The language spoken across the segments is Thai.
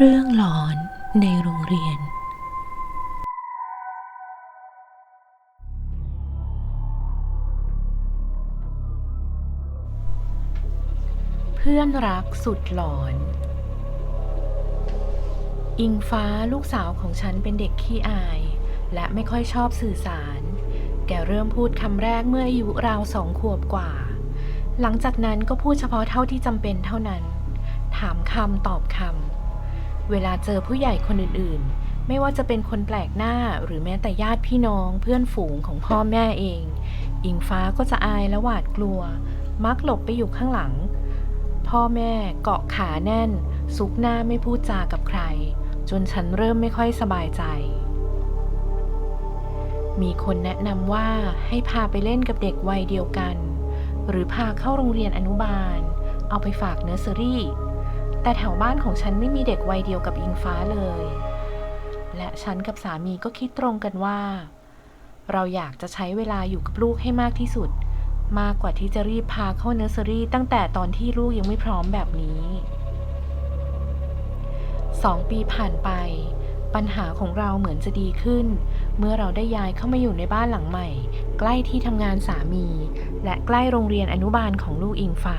เรื่องหลอนในโรงเรียน เพื่อนรักสุดหลอน อิงฟ้าลูกสาวของฉันเป็นเด็กขี้อาย และไม่ค่อยชอบสื่อสาร แกเริ่มพูดคำแรกเมื่ออายุราวสองขวบกว่า หลังจากนั้นก็พูดเฉพาะเท่าที่จำเป็นเท่านั้น ถามคำตอบคำ เวลาเจอผู้ใหญ่คนอื่นๆ ไม่ว่าจะเป็นคนแปลกหน้าหรือแม้แต่ญาติพี่น้องเพื่อนฝูงของพ่อแม่เอง อิงฟ้าก็จะอายและหวาดกลัว มักหลบไปอยู่ข้างหลัง พ่อแม่เกาะขาแน่น ซุกหน้าไม่พูดจากับใคร จนฉันเริ่มไม่ค่อยสบายใจ มีคนแนะนำว่าให้พาไปเล่นกับเด็กวัยเดียวกัน หรือพาเข้าโรงเรียนอนุบาล เอาไปฝากเนอร์เซอรี่ แต่แถวบ้านของฉันไม่มีเด็กวัยเดียวกับอิงฟ้าเลย และฉันกับสามีก็คิดตรงกันว่า เราอยากจะใช้เวลาอยู่กับลูกให้มากที่สุด มากกว่าที่จะรีบพาเข้าเนอร์เซอรี่ตั้งแต่ตอนที่ลูกยังไม่พร้อมแบบนี้สองปีผ่านไป ปัญหาของเราเหมือนจะดีขึ้น เมื่อเราได้ย้ายเข้ามาอยู่ในบ้านหลังใหม่ ใกล้ที่ทำงานสามี และใกล้โรงเรียนอนุบาลของลูกอิงฟ้า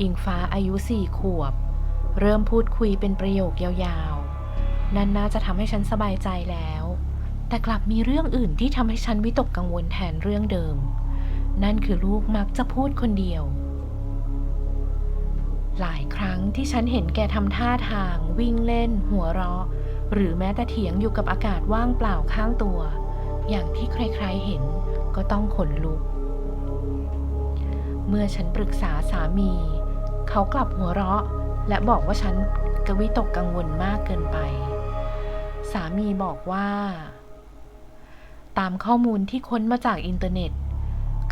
อิงฟ้าอายุสี่ขวบ เริ่มพูดคุยเป็นประโยคยาวๆ นั่นน่าจะทำให้ฉันสบายใจแล้ว แต่กลับมีเรื่องอื่นที่ทำให้ฉันวิตกกังวลแทนเรื่องเดิม นั่นคือลูกมักจะพูดคนเดียว หลายครั้งที่ฉันเห็นแกทำท่าทาง วิ่งเล่น หัวเราะ หรือแม้แต่เถียงอยู่กับอากาศว่างเปล่าข้างตัว อย่างที่ใครๆเห็นก็ต้องขนลุกเมื่อฉันปรึกษาสามี เขากลับหัวเราะ และบอกว่าฉันกวิตกกังวลมากเกินไป สามีบอกว่า ตามข้อมูลที่ค้นมาจากอินเทอร์เน็ต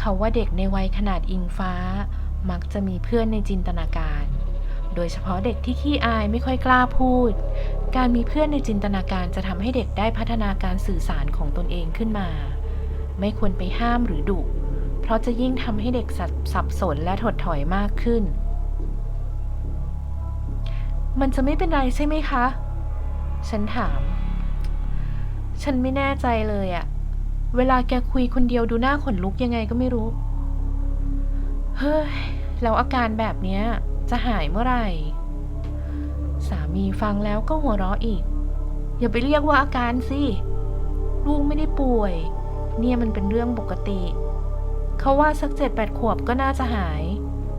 เขาว่าเด็กในวัยขนาดอิงฟ้า มักจะมีเพื่อนในจินตนาการ โดยเฉพาะเด็กที่ขี้อายไม่ค่อยกล้าพูด การมีเพื่อนในจินตนาการจะทำให้เด็กได้พัฒนาการสื่อสารของตนเองขึ้นมา ไม่ควรไปห้ามหรือดุเพราะจะยิ่งทำให้เด็กสับสับสนและถดถอยมากขึ้น มันจะไม่เป็นไรใช่ไหมคะ ฉันถาม ฉันไม่แน่ใจเลยอะเวลาแกคุยคนเดียวดูหน้าขนลุกยังไงก็ไม่รู้ เฮ้ย แล้วอาการแบบเนี้ย จะหายเมื่อไหร่ สามีฟังแล้วก็หัวเราะอีก อย่าไปเรียกว่าอาการสิ ลูกไม่ได้ป่วย เนี่ยมันเป็นเรื่องปกติ เขาว่าสักเจ็ดแปดขวบก็น่าจะหาย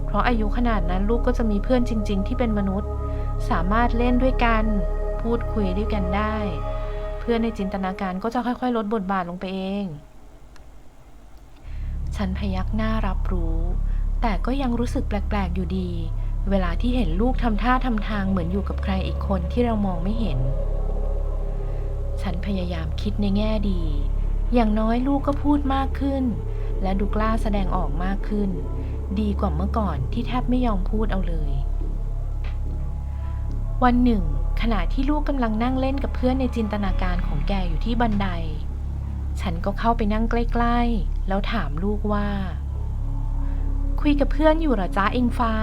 เพราะอายุขนาดนั้นลูกก็จะมีเพื่อนจริง ๆ ที่เป็นมนุษย์ สามารถเล่นด้วยกัน พูดคุยด้วยกันได้ เพื่อนในจินตนาการก็จะค่อยๆ ลดบทบาทลงไปเอง ฉันพยักหน้ารับรู้ แต่ก็ยังรู้สึกแปลกๆอยู่ดี เวลาที่เห็นลูกทำท่าทำทางเหมือนอยู่กับใครอีกคนที่เรามองไม่เห็น ฉันพยายามคิดในแง่ดี อย่างน้อยลูกก็พูดมากขึ้น และดูกล้าแสดงออกมากขึ้น ดีกว่าเมื่อก่อนที่แทบไม่ยอมพูดเอาเลย วันหนึ่ง ขณะที่ลูกกำลังนั่งเล่นกับเพื่อนในจินตนาการของแกอยู่ที่บันได ฉันก็เข้าไปนั่งใกล้ๆ แล้วถามลูกว่า คุยกับเพื่อนอยู่เหรอจ๊ะอิงฟ้า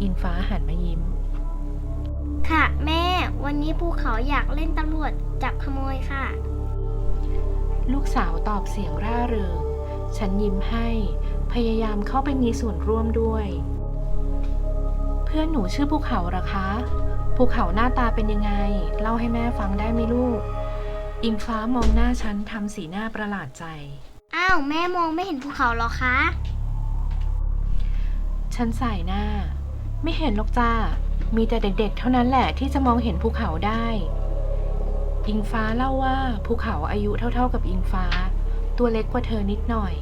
อิงฟ้าหันมายิ้ม ค่ะแม่ วันนี้ภูเขาอยากเล่นตำรวจจับขโมยค่ะ ลูกสาวตอบเสียงร่าเริง ฉันยิ้มให้ พยายามเข้าไปมีส่วนร่วมด้วย เพื่อนหนูชื่อภูเขาเหรอคะ ภูเขาหน้าตาเป็นยังไง เล่าให้แม่ฟังได้ไหมลูก อิงฟ้ามองหน้าฉันทำสีหน้าประหลาดใจ อ้าว แม่มองไม่เห็นภูเขาเหรอคะ ฉันสายหน้า ไม่เห็นหรอกจ้า มีแต่เด็กๆ เท่านั้นแหละที่จะมองเห็นภูเขาได้ อิงฟ้าเล่าว่าภูเขาอายุเท่าๆกับอิงฟ้า ตัวเล็กกว่าเธอนิดหน่อย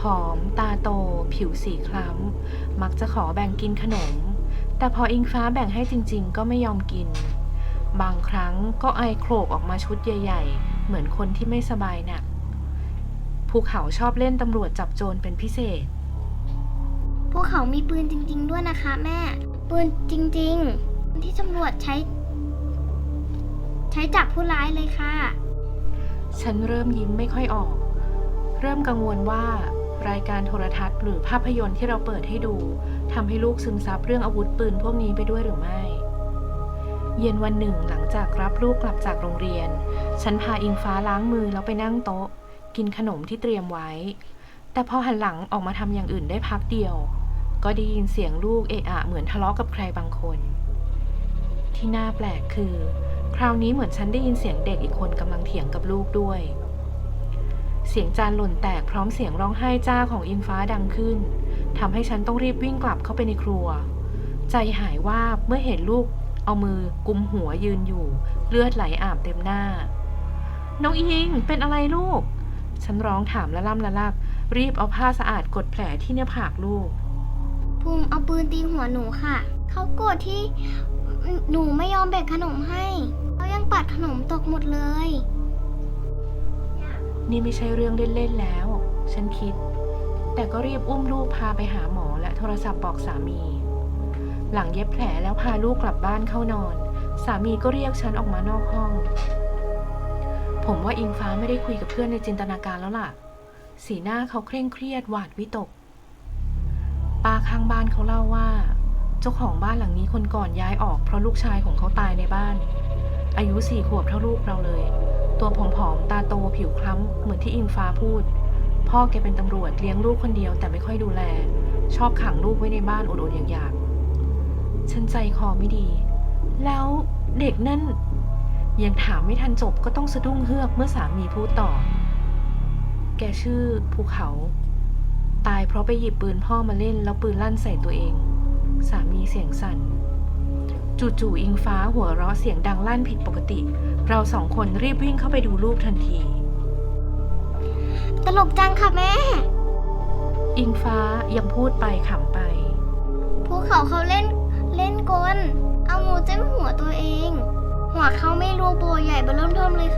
ผอม ตาโต ผิวสีคล้ำ มักจะขอแบ่งกินขนม แต่พออิงฟ้าแบ่งให้จริงๆ ก็ไม่ยอมกิน บางครั้งก็ไอโครกออกมาชุดใหญ่ ๆ เหมือนคนที่ไม่สบายหนัก ภูเขาชอบเล่นตำรวจจับโจรเป็นพิเศษภูเขามีปืนจริง ๆ ด้วยนะคะ แม่ ปืนจริงๆ ที่ตำรวจใช้ ใช้จับผู้ร้ายเลยค่ะ ฉันเริ่มยิ้มไม่ค่อยออก เริ่มกังวลว่า รายการโทรทัศน์หรือภาพยนตร์ที่เราเปิดให้ดู ทำให้ลูกซึมซับเรื่องอาวุธปืนพวกนี้ไปด้วยหรือไม่ เย็นวันหนึ่งหลังจากรับลูกกลับจากโรงเรียน ฉันพาอิงฟ้าล้างมือแล้วไปนั่งโต๊ะ กินขนมที่เตรียมไว้ แต่พอหันหลังออกมาทำอย่างอื่นได้พักเดียว ก็ได้ยินเสียงลูกเอะอะเหมือนทะเลาะกับใครบางคน ที่น่าแปลกคือ คราวนี้เหมือนฉันได้ยินเสียงเด็กอีกคนกำลังเถียงกับลูกด้วยเสียงจานหล่นแตกพร้อมเสียงร้องไห้จ้าของอิงฟ้าดังขึ้น ทำให้ฉันต้องรีบวิ่งกลับเข้าไปในครัว ใจหายว่าบเมื่อเห็นลูกเอามือกุมหัวยืนอยู่ เลือดไหลอาบเต็มหน้า น้องอิงเป็นอะไรลูก ฉันร้องถามละล่ำละลัก รีบเอาผ้าสะอาดกดแผลที่หน้าผากลูก ภูมิเอาปืนตีหัวหนูค่ะ เขาโกรธที่หนูไม่ยอมแบ่งขนมให้เขายังปัดขนมตกหมดเลย นี่ไม่ใช่เรื่องเล่นๆแล้ว ฉันคิด แต่ก็รีบอุ้มลูกพาไปหาหมอและโทรศัพท์บอกสามี หลังเย็บแผลแล้วพาลูกกลับบ้านเข้านอน สามีก็เรียกฉันออกมานอกห้อง ผมว่าอิงฟ้าไม่ได้คุยกับเพื่อนในจินตนาการแล้วล่ะ สีหน้าเขาเคร่งเครียดหวาดวิตก ป้าข้างบ้านเขาเล่าว่า เจ้าของบ้านหลังนี้คนก่อนย้ายออกเพราะลูกชายของเขาตายในบ้าน อายุสี่ขวบเท่าลูกเราเลย ตัวผอมๆตาโตผิวคล้ำเหมือนที่อิงฟ้าพูด พ่อแกเป็นตำรวจเลี้ยงลูกคนเดียวแต่ไม่ค่อยดูแล ชอบขังลูกไว้ในบ้านอดๆอยากๆฉันใจคอไม่ดี แล้วเด็กนั่นยังถามไม่ทันจบก็ต้องสะดุ้งเฮือกเมื่อสามีพูดต่อ แกชื่อภูเขา ตายเพราะไปหยิบปืนพ่อมาเล่นแล้วปืนลั่นใส่ตัวเอง สามีเสียงสั่นจู่ๆอิงฟ้าหัวเราะเสียงดังลั่นผิดปกติ เราสองคนรีบวิ่งเข้าไปดูลูกทันที ตลกจังค่ะแม่ อิงฟ้ายังพูดไปขำไป ภูเขาเขาเล่นเล่นกล เอางูจิ้มหัวตัวเอง หัวเขาไม่รูโบใหญ่เบอเริ่มเทิมเลย